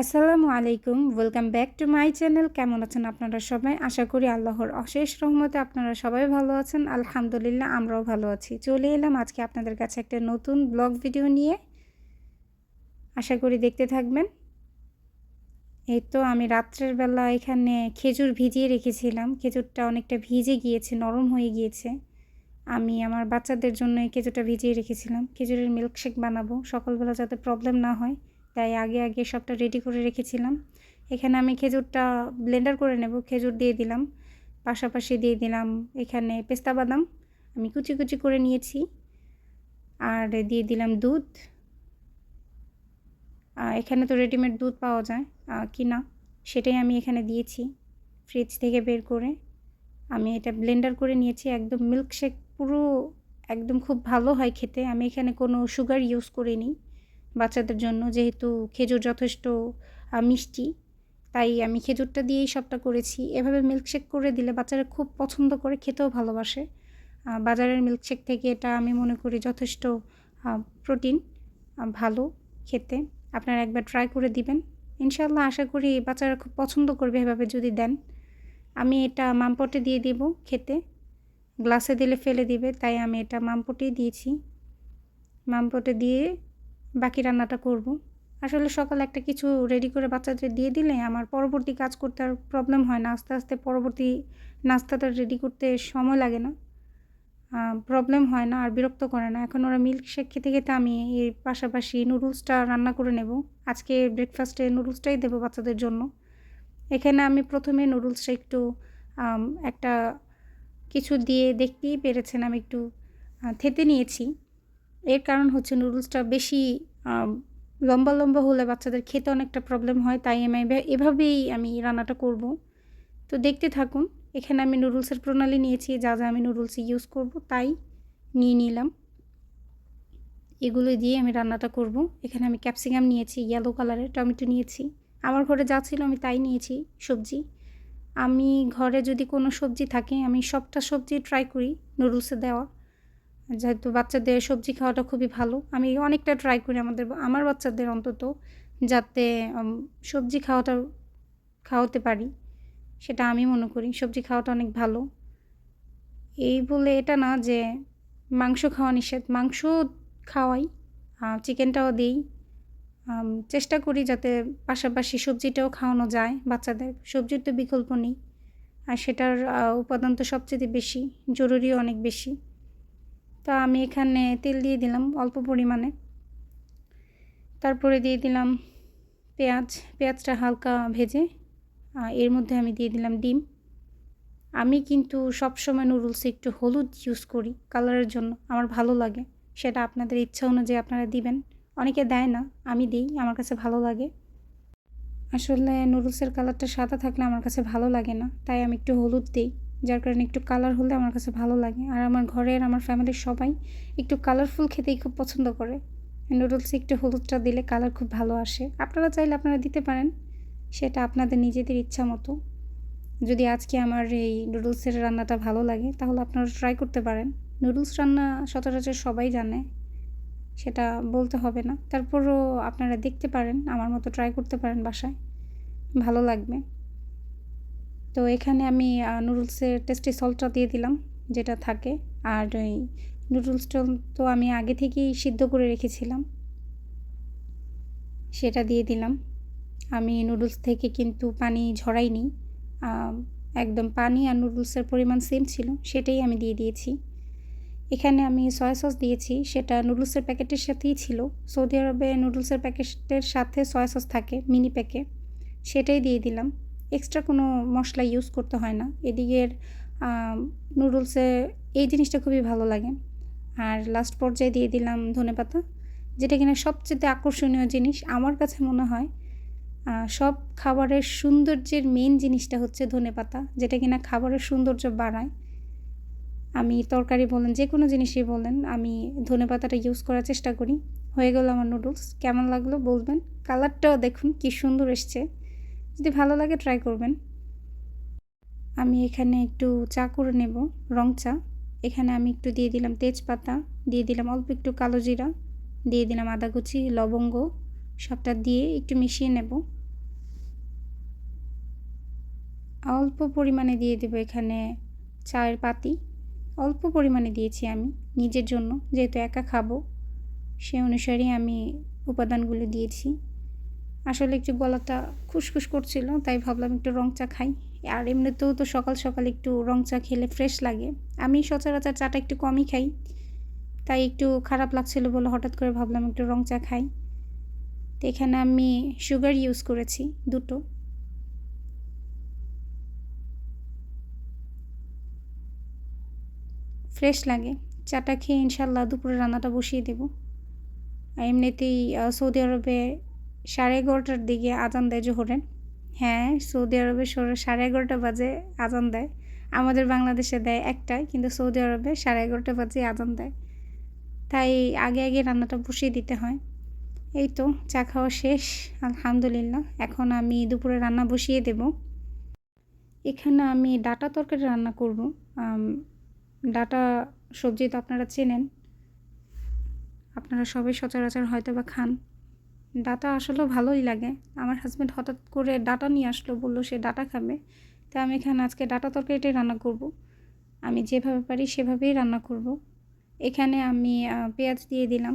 আসসালামু আলাইকুম welcome back to my channel কেমন আছেন আপনারা সবাই? আশা করি আল্লাহর অশেষ রহমতে আপনারা সবাই ভালো আছেন। আলহামদুলিল্লাহ, আমরাও ভালো আছি। চলে এলাম আজকে আপনাদের কাছে একটা নতুন ব্লগ ভিডিও নিয়ে। আশা করি দেখতে থাকবেন। এই তো আমি রাত্রের বেলা এখানে খেজুর ভিজিয়ে রেখেছিলাম। খেজুরটা অনেকটা ভিজে গিয়েছে, নরম হয়ে গিয়েছে। আমি আমার বাচ্চাদের জন্য এই খেজুরটা ভিজিয়ে রেখেছিলাম। খেজুরের মিল্কশেক বানাবো। সকালবেলা যাতে প্রবলেম না হয়। তাই আগে আগে সবটা রেডি করে রেখেছিলাম। এখানে আমি খেজুরটা ব্লেন্ডার করে নেব, খেজুর দিয়ে দিলাম। পাশাপাশি দিয়ে দিলাম এখানে পেস্তা বাদাম, আমি কুচি কুচি করে নিয়েছি। আর দিয়ে দিলাম দুধ। এখানে তো রেডিমেড দুধ পাওয়া যায় কি না? সেটাই আমি এখানে দিয়েছি ফ্রিজ থেকে বের করে। আমি এটা ব্লেন্ডার করে নিয়েছি, একদম মিল্কশেক পুরো একদম খুব ভালো হয় খেতে। আমি এখানে কোনো সুগার ইউজ করিনি। বাচ্চাদের জন্য যেহেতু খেজুর যথেষ্ট মিষ্টি, তাই আমি খেজুরটা দিয়েই সবটা করেছি। এভাবে মিল্কশেক করে দিলে বাচ্চারা খুব পছন্দ করে, খেতেও ভালোবাসে। বাজারের মিল্কশেক থেকে এটা আমি মনে করি যথেষ্ট প্রোটিন ভালো খেতে। আপনারা একবার ট্রাই করে দিবেন। ইনশাল্লাহ আশা করি বাচ্চারা খুব পছন্দ করবে এভাবে যদি দেন। আমি এটা মামপটে দিয়ে দিব খেতে। গ্লাসে দিলে ফেলে দিবে, তাই আমি এটা মামপটেই দিয়েছি। মামপটে দিয়ে বাকি রান্নাটা করব। আসলে সকালে একটা কিছু রেডি করে বাচ্চাদের দিয়ে দিলে আমার পরবর্তী কাজ করতে আর প্রবলেম হয় না। আস্তে আস্তে পরবর্তী নাস্তাটা রেডি করতে সময় লাগে না। প্রবলেম হয় না আর বিরক্ত করে না। এখন ওরা মিল্ক শেক খেতে খেতে আমি এর পাশাপাশি নুডলসটা রান্না করে নেব। আজকে ব্রেকফাস্টে নুডলসটাই দেবো বাচ্চাদের জন্য। এখানে আমি প্রথমে নুডলসটা একটু একটা কিছু দিয়ে দেখতেই পেরেছেন, আমি একটু থেতে নিয়েছি। এর কারণ হচ্ছে নুডলসটা বেশি লম্বা লম্বা হলে বাচ্চাদের খেতে অনেকটা প্রবলেম হয়, তাই আমি এভাবেই আমি রান্নাটা করব। তো দেখতে থাকুন, এখানে আমি নুডলসের প্রণালী নিয়েছি, যা যা আমি নুডলস ইউজ করব, তাই নিয়ে নিলাম। এগুলো দিয়ে আমি রান্নাটা করব। এখানে আমি ক্যাপসিকাম নিয়েছি ইয়েলো কালারের টমেটো নিয়েছি। আমার ঘরে যা ছিল আমি তাই নিয়েছি, সবজি। আমি ঘরে যদি কোনো সবজি থাকে, আমি সবটা সবজি ট্রাই করি নুডলসে দেওয়া। যেহেতু বাচ্চাদের সবজি খাওয়াটা খুবই ভালো, আমি অনেকটা ট্রাই করি আমাদের আমার বাচ্চাদের অন্তত যাতে সবজি খাওয়াটা, খাওয়াতে পারি, সেটা আমি মনে করি সবজি খাওয়াটা অনেক ভালো। এই বলে এটা না যে মাংস খাওয়া নিষেধ, মাংস খাওয়াই চিকেনটাও দিই চেষ্টা করি যাতে পাশাপাশি সবজিটাও খাওয়ানো যায় বাচ্চাদের, সবজির তো বিকল্প নেই, আর সেটার উপাদান তো সবচেয়ে বেশি, জরুরিও অনেক বেশি। তো আমি এখানে তেল দিয়ে দিলাম অল্প পরিমাণে। তারপরে দিয়ে দিলাম পেঁয়াজ। পেঁয়াজটা হালকা ভেজে এর মধ্যে আমি দিয়ে দিলাম ডিম। আমি কিন্তু সবসময় নুডলসে একটু হলুদ ইউজ করি কালারের জন্য, আমার ভালো লাগে। সেটা আপনাদের ইচ্ছা অনুযায়ী আপনারা দিবেন। অনেকে দেয় না, আমি দিই, আমার কাছে ভালো লাগে। আসলে নুডলসের কালারটা সাদা থাকলে আমার কাছে ভালো লাগে না, তাই আমি একটু হলুদ দিই। যার কারণে একটু কালার হলে আমার কাছে ভালো লাগে। আর আমার ঘরের, আমার ফ্যামিলির সবাই একটু কালারফুল খেতেই খুব পছন্দ করে। নুডলসে একটু হলুদটা দিলে কালার খুব ভালো আসে। আপনারা চাইলে আপনারা দিতে পারেন। সেটা আপনাদের নিজেদের ইচ্ছা মতো। যদি আজকে আমার এই নুডলসের রান্নাটা ভালো লাগে, তাহলে আপনারা ট্রাই করতে পারেন। নুডলস রান্না সচরাচর সবাই জানে। সেটা বলতে হবে না। তারপরও আপনারা দেখতে পারেন, আমার মতো ট্রাই করতে পারেন বাসায়। ভালো লাগবে। তো এখানে আমি নুডলসের টেস্টি সল্টটা দিয়ে দিলাম, যেটা থাকে। আর ওই নুডলসটা তো আমি আগে থেকেই সিদ্ধ করে রেখেছিলাম। সেটা দিয়ে দিলাম। আমি নুডলস থেকে কিন্তু পানি ঝরাইনি। একদম পানি আর নুডলসের পরিমাণ সেম ছিল, সেটাই আমি দিয়ে দিয়েছি। এখানে আমি সয়া সস দিয়েছি, সেটা নুডলসের প্যাকেটের সাথেই ছিল। সৌদি আরবে নুডলসের প্যাকেটের সাথে সয়া সস থাকে মিনি প্যাকে সেটাই দিয়ে দিলাম। এক্সট্রা কোনো মশলা ইউজ করতে হয় না। এদিকের নুডলসে এই জিনিসটা খুবই ভালো লাগে। আর লাস্ট পর্যায়ে দিয়ে দিলাম ধনে পাতা, যেটা কিনা সবচেয়ে আকর্ষণীয় জিনিস। আমার কাছে মনে হয় সব খাবারের সৌন্দর্যের মেন জিনিসটা হচ্ছে ধনে পাতা, যেটা কিনা খাবারের সৌন্দর্য বাড়ায়। আমি তরকারি বলেন, যে কোনো জিনিসই বলেন, আমি ধনে পাতাটা ইউজ করার চেষ্টা করি। হয়ে গেল আমার নুডলস কেমন লাগল বলবেন? কালারটাও দেখুন, কি সুন্দর এসছে। যদি ভালো লাগে ট্রাই করবেন। আমি এখানে একটু চা করে নেব, রং চা। এখানে আমি একটু দিয়ে দিলাম তেজপাতা, দিয়ে দিলাম অল্প একটু কালো জিরা, দিয়ে দিলাম আদা কুচি, লবঙ্গ, সবটা দিয়ে একটু মিশিয়ে নেব। অল্প পরিমাণে দিয়ে দেব এখানে চায়ের পাতি। অল্প পরিমাণে দিয়েছি আমি নিজের জন্য, যেহেতু একা খাব, সে অনুসারে আমি উপাদানগুলো দিয়েছি। আসলে একটু গলাটা খুসখুস করছিল, তাই ভাবলাম একটু রং চা খাই। আর এমনিতেও তো সকাল সকাল একটু রং চা খেলে ফ্রেশ লাগে। আমি সচরাচর চাটা একটু কমই খাই। তাই একটু খারাপ লাগছিল বলে হঠাৎ করে ভাবলাম একটু রং চা খাই। তো এখানে আমি সুগার ইউজ করেছি দুটো। ফ্রেশ লাগে। চাটা খেয়ে ইনশাল্লাহ দুপুরে রান্নাটা বসিয়ে দেব। আর এমনিতেই সৌদি আরবে সাড়ে এগারোটার দিকে আজান দেয় জোহরের। হ্যাঁ সৌদি আরবে সাড়ে এগারোটা বাজে আজান দেয়। আমাদের বাংলাদেশে দেয় একটাই, কিন্তু সৌদি আরবে সাড়ে এগারোটা বাজে আজান দেয়। তাই আগে আগে রান্নাটা বসিয়ে দিতে হয়। এই তো, চা খাওয়া শেষ, আলহামদুলিল্লাহ। এখন আমি দুপুরে রান্না বসিয়ে দেব। এখানে আমি ডাটা তরকারি রান্না করব। ডাটা সবজি তো আপনারা চেনেন। আপনারা সবাই সচরাচর হয়তো বা খান। ডাটা আসলেও ভালোই লাগে। আমার হাজব্যান্ড হঠাৎ করে ডাটা নিয়ে আসলো, বলল সে ডাটা খাবে। তাই আমি এখানে আজকে ডাটা তরকারিটাই রান্না করব। আমি যেভাবে পারি সেভাবেই রান্না করব। এখানে আমি পেঁয়াজ দিয়ে দিলাম।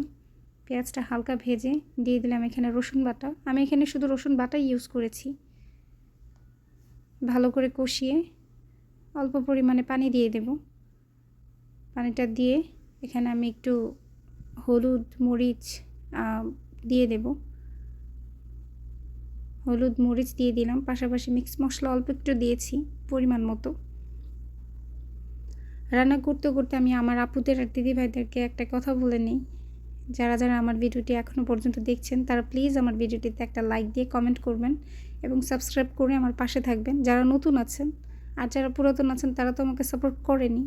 পেঁয়াজটা হালকা ভেজে দিয়ে দিলাম এখানে রসুন বাটা। আমি এখানে শুধু রসুন বাটা ইউজ করেছি। ভালো করে কষিয়ে অল্প পরিমাণে পানি দিয়ে দেব। পানিটা দিয়ে এখানে আমি একটু হলুদ, মরিচ দিয়ে দেব। হলুদ মরিচ দিয়ে দিলাম, পাশাপাশি মিক্স মশলা অল্প একটু দিয়েছি, পরিমাণ মতো। রান্না করতে করতে আমি আমার আপুদের আর দিদিভাইদেরকে একটা কথা বলে নিই। যারা যারা আমার ভিডিওটি এখনও পর্যন্ত দেখছেন, তারা প্লিজ আমার ভিডিওটিতে একটা লাইক দিয়ে কমেন্ট করবেন এবং সাবস্ক্রাইব করে আমার পাশে থাকবেন। যারা নতুন আছেন আর যারা পুরাতন আছেন, তারা তো আমাকে সাপোর্ট করেনি।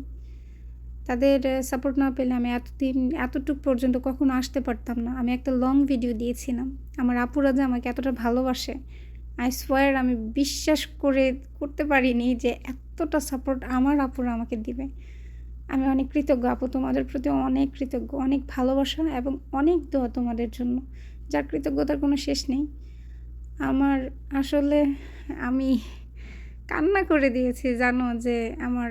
তাদের সাপোর্ট না পেলে আমি এতদিন, এতটুক পর্যন্ত কখনো আসতে পারতাম না। আমি একটা লং ভিডিও দিয়েছিলাম। আমার আপুরা যে আমাকে এতটা ভালোবাসে আই সোয়ার আমি বিশ্বাস করে, করতে পারিনি যে এতটা সাপোর্ট আমার আপুরা আমাকে দিবে। আমি অনেক কৃতজ্ঞ আপু, তোমাদের প্রতি অনেক কৃতজ্ঞ, অনেক ভালোবাসা এবং অনেক দোয়া তোমাদের জন্য, যার কৃতজ্ঞতার কোনো শেষ নেই। আমার আসলে আমি কান্না করে দিয়েছি, জানো, যে আমার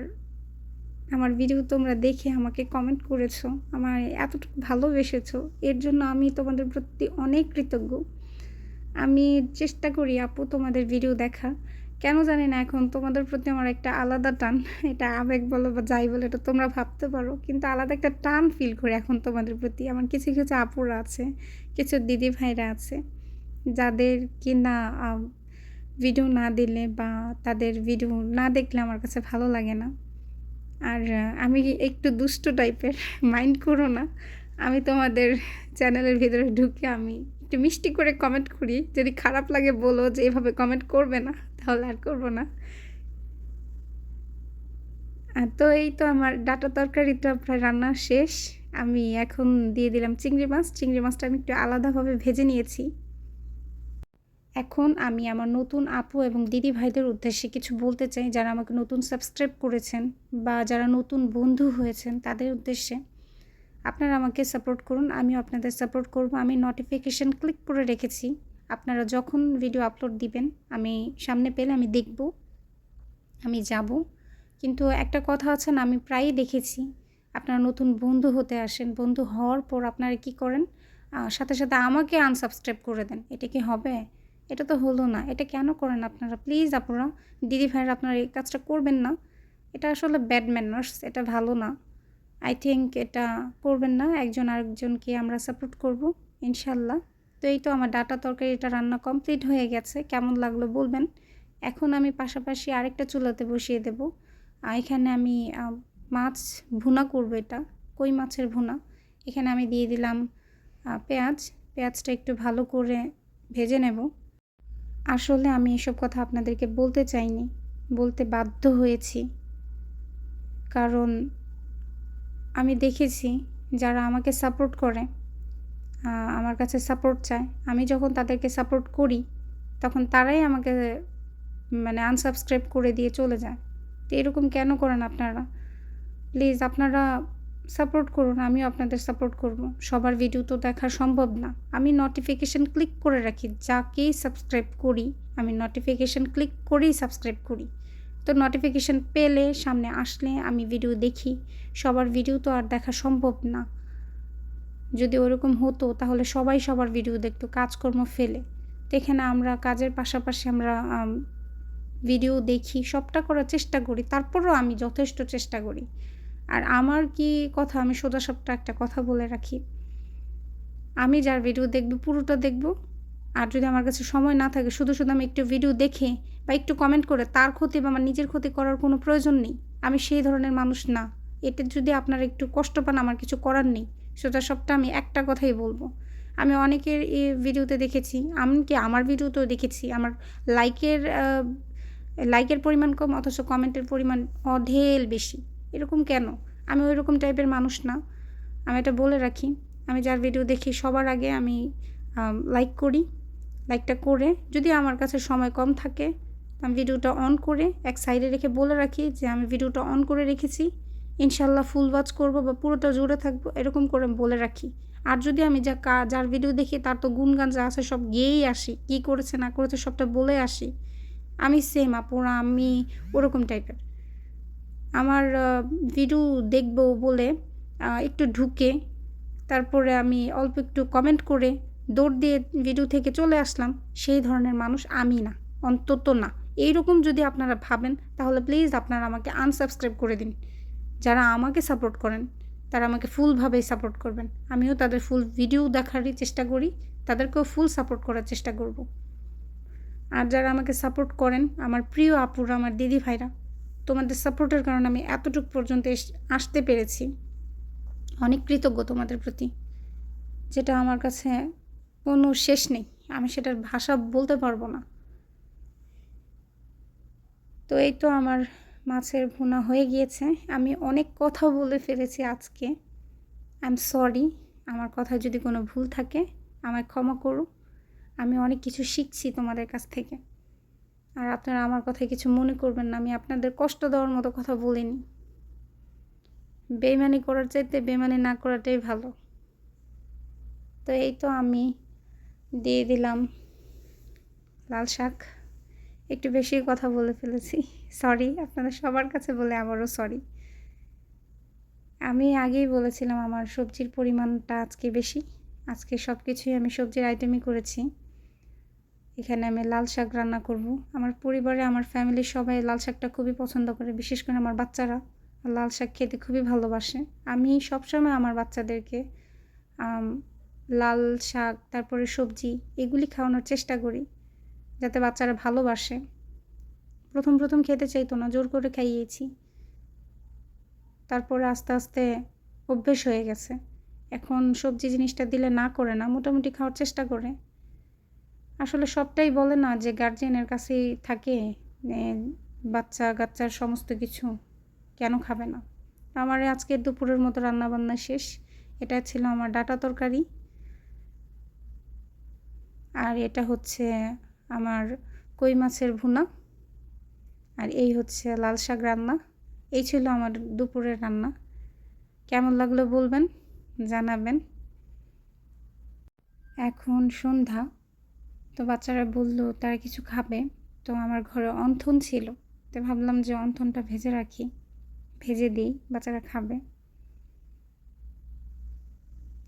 আমার ভিডিও তোমরা দেখে আমাকে কমেন্ট করেছ, আমার এতটুকু ভালোবেসেছো, এর জন্য আমি তোমাদের প্রতি অনেক কৃতজ্ঞ। আমি চেষ্টা করি আপু তোমাদের ভিডিও দেখা। কেন জানি না এখন তোমাদের প্রতি আমার একটা আলাদা টান, এটা আবেগ বলো বা যাই বলো, এটা তোমরা ভাবতে পারো, কিন্তু আলাদা একটা টান ফিল করি এখন তোমাদের প্রতি। আমার কিছু কিছু আপুরা আছে, কিছু দিদি ভাইরা আছে, যাদের কি না ভিডিও না দিলে বা তাদের ভিডিও না দেখলে আমার কাছে ভালো লাগে না। আর আমি একটু দুষ্ট টাইপের মাইন্ড করো না। আমি তোমাদের চ্যানেলের ভিতরে ঢুকে আমি একটু মিষ্টি করে কমেন্ট করি। যদি খারাপ লাগে বলো যে এভাবে কমেন্ট করবে না, তাহলে আর করব না। তো এই তো আমার ডাটা তরকারিটা প্রায় রান্না শেষ। আমি এখন দিয়ে দিলাম চিংড়ি মাছ। চিংড়ি মাছটা আমি একটু আলাদাভাবে ভেজে নিয়েছি। এখন আমি আমার নতুন আপু এবং দিদি ভাইদের উদ্দেশ্যে কিছু বলতে চাই যারা আমাকে নতুন সাবস্ক্রাইব করেছেন বা যারা নতুন বন্ধু হয়েছেন তাদের উদ্দেশ্যে। আপনারা আমাকে সাপোর্ট করুন, আমিও আপনাদের সাপোর্ট করব। আমি নোটিফিকেশান ক্লিক করে রেখেছি। আপনারা যখন ভিডিও আপলোড দিবেন, আমি সামনে পেলে আমি দেখব, আমি যাব। কিন্তু একটা কথা আছে না, আমি প্রায়ই দেখেছি, আপনারা নতুন বন্ধু হতে আসেন, বন্ধু হওয়ার পর আপনারা কি করেন? সাথে সাথে আমাকে আনসাবস্ক্রাইব করে দেন। এটা কি হবে? এটা তো হলো না। এটা কেন করেন আপনারা? প্লিজ আপনারা দিদি ভাইয়ের আপনারা এই কাজটা করবেন না। এটা আসলে ব্যাড ম্যানার্স এটা ভালো না। আই থিঙ্ক এটা করবেন না। একজন আরেকজনকে আমরা সাপোর্ট করব, ইনশাল্লাহ। তো এই তো আমার ডাটা তরকারি এটা রান্না কমপ্লিট হয়ে গেছে। কেমন লাগল বলবেন? এখন আমি পাশাপাশি আরেকটা চুলাতে বসিয়ে দেব। এখানে আমি মাছ ভুনা করব এটা, কই মাছের ভুনা। এখানে আমি দিয়ে দিলাম পেঁয়াজ। পেঁয়াজটা একটু ভালো করে ভেজে নেব। আসলে আমি এসব কথা আপনাদেরকে বলতে চাইনি, বলতে বাধ্য হয়েছি। কারণ আমি দেখেছি যারা আমাকে সাপোর্ট করে আমার কাছে সাপোর্ট চায়। আমি যখন তাদেরকে সাপোর্ট করি, তখন তারাই আমাকে মানে আনসাবস্ক্রাইব করে দিয়ে চলে যায়। তো এরকম কেন করেন আপনারা? প্লিজ, আপনারা সাপোর্ট করুন, আমিও আপনাদের সাপোর্ট করব। সবার ভিডিও তো দেখা সম্ভব না। আমি নোটিফিকেশান ক্লিক করে রাখি, যাকেই সাবস্ক্রাইব করি, আমি নোটিফিকেশান ক্লিক করেই সাবস্ক্রাইব করি। তো নোটিফিকেশান পেলে, সামনে আসলে আমি ভিডিও দেখি, সবার ভিডিও তো আর দেখা সম্ভব না। যদি ওরকম হতো, তাহলে সবাই সবার ভিডিও দেখতো, কাজকর্ম ফেলে। তো এখানে আমরা কাজের পাশাপাশি আমরা ভিডিও দেখি, সবটা করার চেষ্টা করি, তারপরও আমি যথেষ্ট চেষ্টা করি। আর আমার কি কথা? আমি সোজা সবটা একটা কথা বলে রাখি। আমি যার ভিডিও দেখব, পুরোটা দেখব। আর যদি আমার কাছে সময় না থাকে, শুধু শুধু আমি একটু ভিডিও দেখে বা একটু কমেন্ট করে তার ক্ষতি বা আমার নিজের ক্ষতি করার কোনো প্রয়োজন নেই। আমি সেই ধরনের মানুষ না। এতে যদি আপনারা একটু কষ্ট পান, আমার কিছু করার নেই। সোজা সবটা আমি একটা কথাই বলব। আমি অনেকের এই ভিডিওতে দেখেছি, এমনকি আমার ভিডিওতেও দেখেছি। আমার লাইকের লাইকের পরিমাণ কম, অথচ কমেন্টের পরিমাণ অঢেল বেশি। এরকম কেন? আমি ওই রকম টাইপের মানুষ না। আমি এটা বলে রাখি। আমি যার ভিডিও দেখি, সবার আগে আমি লাইক করি লাইকটা করে। যদি আমার কাছে সময় কম থাকে, আমি ভিডিওটা অন করে এক সাইডে রেখে বলে রাখি যে আমি ভিডিওটা অন করে রেখেছি। ইনশাল্লাহ ফুল ওয়াচ করব বা পুরোটা জুড়ে থাকব, এরকম করে বলে রাখি। আর যদি আমি যা যার ভিডিও দেখি, তার তো গুনগান যা আছে সব গিয়েই আসি। কী করেছে, না করেছে সবটা বলে আসি। আমি সেম আপুরা, আমি, ওরকম টাইপের আমার ভিডিও দেখব বলে একটু ঢুকে, তারপরে আমি অল্প একটু কমেন্ট করে দৌড় দিয়ে ভিডিও থেকে চলে আসলাম। সেই ধরনের মানুষ আমি না, অন্তত না। এইরকম যদি আপনারা ভাবেন, তাহলে প্লিজ আপনারা আমাকে আনসাবস্ক্রাইব করে দিন। যারা আমাকে সাপোর্ট করেন, তারা আমাকে ফুলভাবেই সাপোর্ট করবেন। আমিও তাদের ফুল ভিডিও দেখারই চেষ্টা করি, তাদেরকেও ফুল সাপোর্ট করার চেষ্টা করব। আর যারা আমাকে সাপোর্ট করেন, আমার প্রিয় আপুরা, আমার দিদি ভাইরা তোমাদের সাপোর্টের কারণে আমি এতটুকু পর্যন্ত আসতে পেরেছি। অনেক কৃতজ্ঞ তোমাদের প্রতি, যেটা আমার কাছে কোনো শেষ নেই। আমি সেটার ভাষা বলতে পারব না। তো এই তো আমার মাছের ভুনা হয়ে গিয়েছে। আমি অনেক কথা বলে ফেলেছি আজকে। আই এম সরি আমার কথা যদি কোনো ভুল থাকে, আমায় ক্ষমা করো। আমি অনেক কিছু শিখছি তোমাদের কাছ থেকে। আর আপনারা আমার কথায় কিছু মনে করবেন না, আমি আপনাদের কষ্ট দেওয়ার মতো কথা বলিনি। বেমানি করার চাইতে বেমানি না করাটাই ভালো। তো এই তো আমি দিয়ে দিলাম লাল শাক। একটু বেশি কথা বলে ফেলেছি। সরি আপনাদের সবার কাছে বলে আবারও সরি আমি আগেই বলেছিলাম আমার সবজির পরিমাণটা আজকে বেশি। আজকে সব কিছুই আমি সবজির আইটেমই করেছি। এখানে আমি লাল শাক রান্না করব। আমার পরিবারে, আমার ফ্যামিলির সবাই লাল শাকটা খুবই পছন্দ করে, বিশেষ করে আমার বাচ্চারা। লাল শাক খেতে খুবই ভালোবাসে। আমি সবসময় আমার বাচ্চাদেরকে লাল শাক, তারপরে সবজি এগুলি খাওয়ানোর চেষ্টা করি, যাতে বাচ্চারা ভালোবাসে। প্রথম প্রথম খেতে চাইতো না, জোর করে খাইয়েছি। তারপরে আস্তে আস্তে অভ্যেস হয়ে গেছে। এখন সবজি জিনিসটা দিলে না করে না, মোটামুটি খাওয়ার চেষ্টা করে। আসলে সবটাই বলে না যে গার্জেনের কাছেই থাকে বাচ্চা কাচ্চার সমস্ত কিছু। কেন খাবে না? আমার আজকের দুপুরের মতো রান্নাবান্না শেষ। এটা ছিল আমার ডাটা তরকারি। আর এটা হচ্ছে আমার কই মাছের ভুনা। আর এই হচ্ছে লাল শাক রান্না। এই ছিল আমার দুপুরের রান্না। কেমন লাগল বলবেন, জানাবেন। এখন সন্ধ্যা। তো বাচ্চারা বলল, তারা কিছু খাবে? তো আমার ঘরে অন্থন ছিল। তো ভাবলাম যে অন্থনটা ভেজে রাখি। ভেজে দিই, বাচ্চারা খাবে।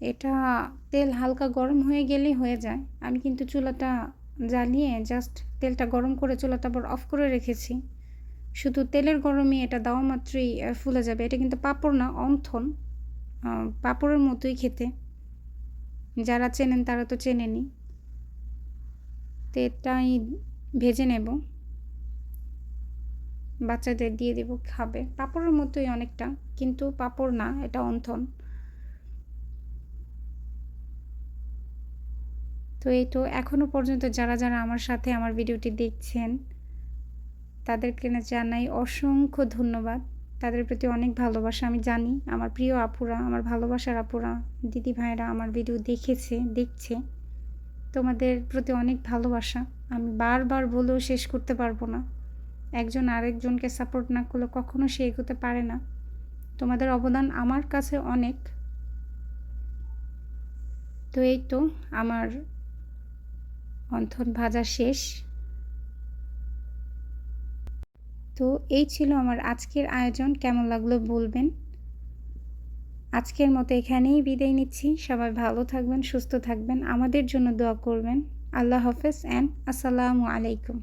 এটা তেল হালকা গরম হয়ে গেলেই হয়ে যায়। আমি কিন্তু চুলাটা জ্বালিয়ে জাস্ট তেলটা গরম করে চুলাটা আবার অফ করে রেখেছি। শুধু তেলের গরমে এটা দেওয়া মাত্রই ফুলে যাবে। এটা কিন্তু পাঁপড় না, অন্থন। পাঁপড়ের মতোই খেতে। যারা চেনেন তারা তো চেনেনি তো এটাই ভেজে নেব। বাচ্চাদের দিয়ে দেব খাবে। পাঁপড়ের মতোই অনেকটা, কিন্তু পাঁপড় না, এটা অন্থন। তো এই তো এখনও পর্যন্ত যারা যারা আমার সাথে আমার ভিডিওটি দেখছেন, তাদেরকে না জানাই অসংখ্য ধন্যবাদ। তাদের প্রতি অনেক ভালোবাসা। আমি জানি আমার প্রিয় আপুরা, আমার ভালোবাসার আপুরা দিদি ভাইরা আমার ভিডিও দেখেছে, দেখছে। তোমাদের প্রতি অনেক ভালোবাসা। আমি বারবার বলেও শেষ করতে পারব না। একজন আরেকজনকে সাপোর্ট না করলে কখনো সে এগোতে পারে না। তোমাদের অবদান আমার কাছে অনেক। তো এই তো আমার অন্থন ভাজা শেষ। তো এই ছিল আমার আজকের আয়োজন। কেমন লাগল বলবেন? আজকের মতো এখানেই বিদায় নিচ্ছি। সবাই ভালো থাকবেন, সুস্থ থাকবেন। আমাদের জন্য দোয়া করবেন। আল্লাহ হাফেজ অ্যান্ড আসসালামু আলাইকুম।